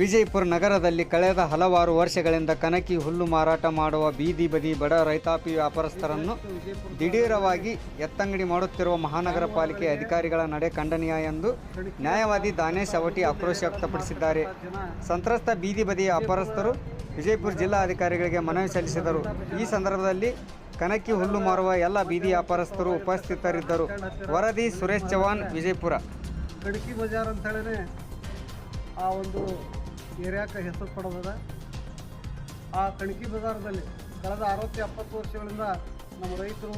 ವಿಜಯಪುರ ನಗರದಲ್ಲಿ ಕಳೆದ ಹಲವಾರು ವರ್ಷಗಳಿಂದ ಕನಕಿ ಹುಲ್ಲು ಮಾರಾಟ ಮಾಡುವ ಬೀದಿ ಬದಿ ಬಡ ರೈತಾಪಿ ವ್ಯಾಪಾರಸ್ಥರನ್ನು ದಿಢೀರವಾಗಿ ಎತ್ತಂಗಡಿ ಮಾಡುತ್ತಿರುವ ಮಹಾನಗರ ಪಾಲಿಕೆ ಅಧಿಕಾರಿಗಳ ನಡೆ ಖಂಡನೀಯ ಎಂದು ನ್ಯಾಯವಾದಿ ದಾನೇಶ್ ಅವಟಿ ಆಕ್ರೋಶ ವ್ಯಕ್ತಪಡಿಸಿದ್ದಾರೆ. ಸಂತ್ರಸ್ತ ಬೀದಿ ಬದಿ ವ್ಯಾಪಾರಸ್ಥರು ವಿಜಯಪುರ ಜಿಲ್ಲಾಧಿಕಾರಿಗಳಿಗೆ ಮನವಿ ಸಲ್ಲಿಸಿದರು. ಈ ಸಂದರ್ಭದಲ್ಲಿ ಕನಕಿ ಹುಲ್ಲು ಮಾರುವ ಎಲ್ಲ ಬೀದಿ ವ್ಯಾಪಾರಸ್ಥರು ಉಪಸ್ಥಿತರಿದ್ದರು. ವರದಿ ಸುರೇಶ್ ಚವಾನ್ ವಿಜಯಪುರ. ಕಡಕಿ ಬಜಾರ್ ಅಂತ ಹೇಳಿದ್ರೆ ಆ ಒಂದು ಏರಿಯಾಕ್ಕೆ ಹೆಸರು ಪಡೆದದ. ಆ ಕಣಕಿ ಬಜಾರದಲ್ಲಿ ಕಳೆದ ಅರವತ್ತು ಎಪ್ಪತ್ತು ವರ್ಷಗಳಿಂದ ನಮ್ಮ ರೈತರು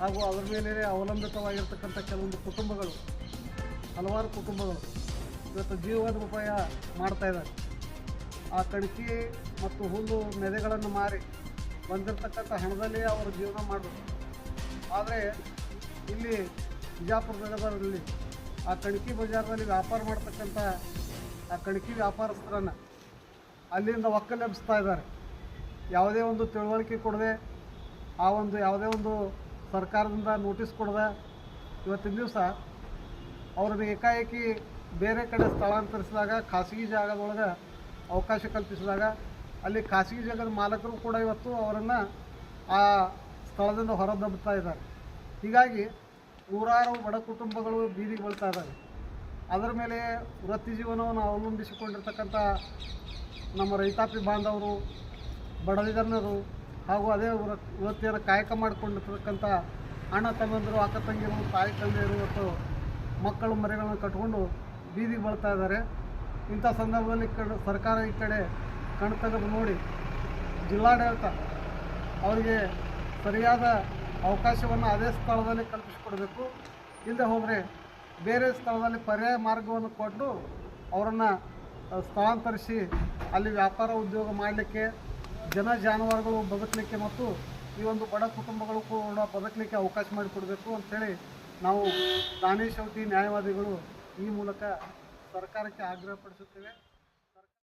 ಹಾಗೂ ಅದರ ಮೇಲೆ ಅವಲಂಬಿತವಾಗಿರ್ತಕ್ಕಂಥ ಕೆಲವೊಂದು ಕುಟುಂಬಗಳು, ಹಲವಾರು ಕುಟುಂಬಗಳು ಇವತ್ತು ಮಾಡ್ತಾ ಇದ್ದಾರೆ. ಆ ಕಣಕಿ ಮತ್ತು ಹುಲ್ಲು ಮೆದೆಗಳನ್ನು ಮಾರಿ ಬಂದಿರತಕ್ಕಂಥ ಹಣದಲ್ಲಿ ಅವರು ಜೀವನ ಮಾಡಬೇಕು. ಆದರೆ ಇಲ್ಲಿ ಬಿಜಾಪುರ ನಗರದಲ್ಲಿ ಆ ಕಣಕಿ ಬಜಾರ್ನಲ್ಲಿ ವ್ಯಾಪಾರ ಮಾಡ್ತಕ್ಕಂಥ ಆ ಕಣಕಿ ವ್ಯಾಪಾರಸ್ಥರನ್ನು ಅಲ್ಲಿಂದ ಒಕ್ಕಲೆಬ್ಸ್ತಾ ಇದ್ದಾರೆ. ಯಾವುದೇ ಒಂದು ತಿಳುವಳಿಕೆ ಕೊಡದೆ, ಆ ಒಂದು ಯಾವುದೇ ಒಂದು ಸರ್ಕಾರದಿಂದ ನೋಟಿಸ್ ಕೊಡದೆ ಇವತ್ತಿನ ದಿವಸ ಅವ್ರನ್ನ ಏಕಾಏಕಿ ಬೇರೆ ಕಡೆ ಸ್ಥಳಾಂತರಿಸಿದಾಗ, ಖಾಸಗಿ ಜಾಗದೊಳಗೆ ಅವಕಾಶ ಕಲ್ಪಿಸಿದಾಗ, ಅಲ್ಲಿ ಖಾಸಗಿ ಜಾಗದ ಮಾಲಕರು ಕೂಡ ಇವತ್ತು ಅವರನ್ನು ಆ ಸ್ಥಳದಿಂದ ಹೊರದಬ್ಬುತ್ತಾ ಇದ್ದಾರೆ. ಹೀಗಾಗಿ ನೂರಾರು ಬಡ ಕುಟುಂಬಗಳು ಬೀದಿಗೆ ಬೀಳ್ತಾ ಇದ್ದಾವೆ ಅದರ ಮೇಲೆ ವೃತ್ತಿ ಜೀವನವನ್ನು ಅವಲಂಬಿಸಿಕೊಂಡಿರ್ತಕ್ಕಂಥ ನಮ್ಮ ರೈತಾಪಿ ಬಾಂಧವರು ಬಡವಿಗನ್ನರು ಹಾಗೂ ಅದೇ ವೃತ್ತಿಯನ್ನು ಕಾಯಕ ಮಾಡಿಕೊಂಡಿರ್ತಕ್ಕಂಥ ಅಣ್ಣ ತಮ್ಮಂದಿರು, ಅಕ್ಕ ತಂಗಿರು ತಾಯಿ ತಂದೆಯರು ಮತ್ತು ಮಕ್ಕಳು ಮರಿಗಳನ್ನು ಕಟ್ಕೊಂಡು ಬೀದಿಗೆ ಬರ್ತಾ ಇದ್ದಾರೆ. ಇಂಥ ಸಂದರ್ಭದಲ್ಲಿ ಕಡೆ, ಸರ್ಕಾರ ಈ ಕಡೆ ಕಣ್ ನೋಡಿ ಜಿಲ್ಲಾಡಳಿತ ಅವರಿಗೆ ಸರಿಯಾದ ಅವಕಾಶವನ್ನು ಅದೇ ಸ್ಥಳದಲ್ಲಿ ಕಲ್ಪಿಸಿಕೊಡಬೇಕು. ಇಲ್ಲದೆ ಹೋದರೆ ಬೇರೆ ಸ್ಥಳದಲ್ಲಿ ಪರ್ಯಾಯ ಮಾರ್ಗವನ್ನು ಕೊಟ್ಟು ಅವರನ್ನು ಸ್ಥಳಾಂತರಿಸಿ ಅಲ್ಲಿ ವ್ಯಾಪಾರ ಉದ್ಯೋಗ ಮಾಡಲಿಕ್ಕೆ, ಜನ ಜಾನುವಾರುಗಳು ಬದುಕಲಿಕ್ಕೆ ಮತ್ತು ಈ ಒಂದು ಬಡ ಕುಟುಂಬಗಳು ಕೂಡ ಬದುಕಲಿಕ್ಕೆ ಅವಕಾಶ ಮಾಡಿಕೊಡಬೇಕು ಅಂಥೇಳಿ ನಾವು ದಾನೇಶ್ ಔಟಿ ನ್ಯಾಯವಾದಿಗಳು ಈ ಮೂಲಕ ಸರ್ಕಾರಕ್ಕೆ ಆಗ್ರಹಪಡಿಸುತ್ತೇವೆ.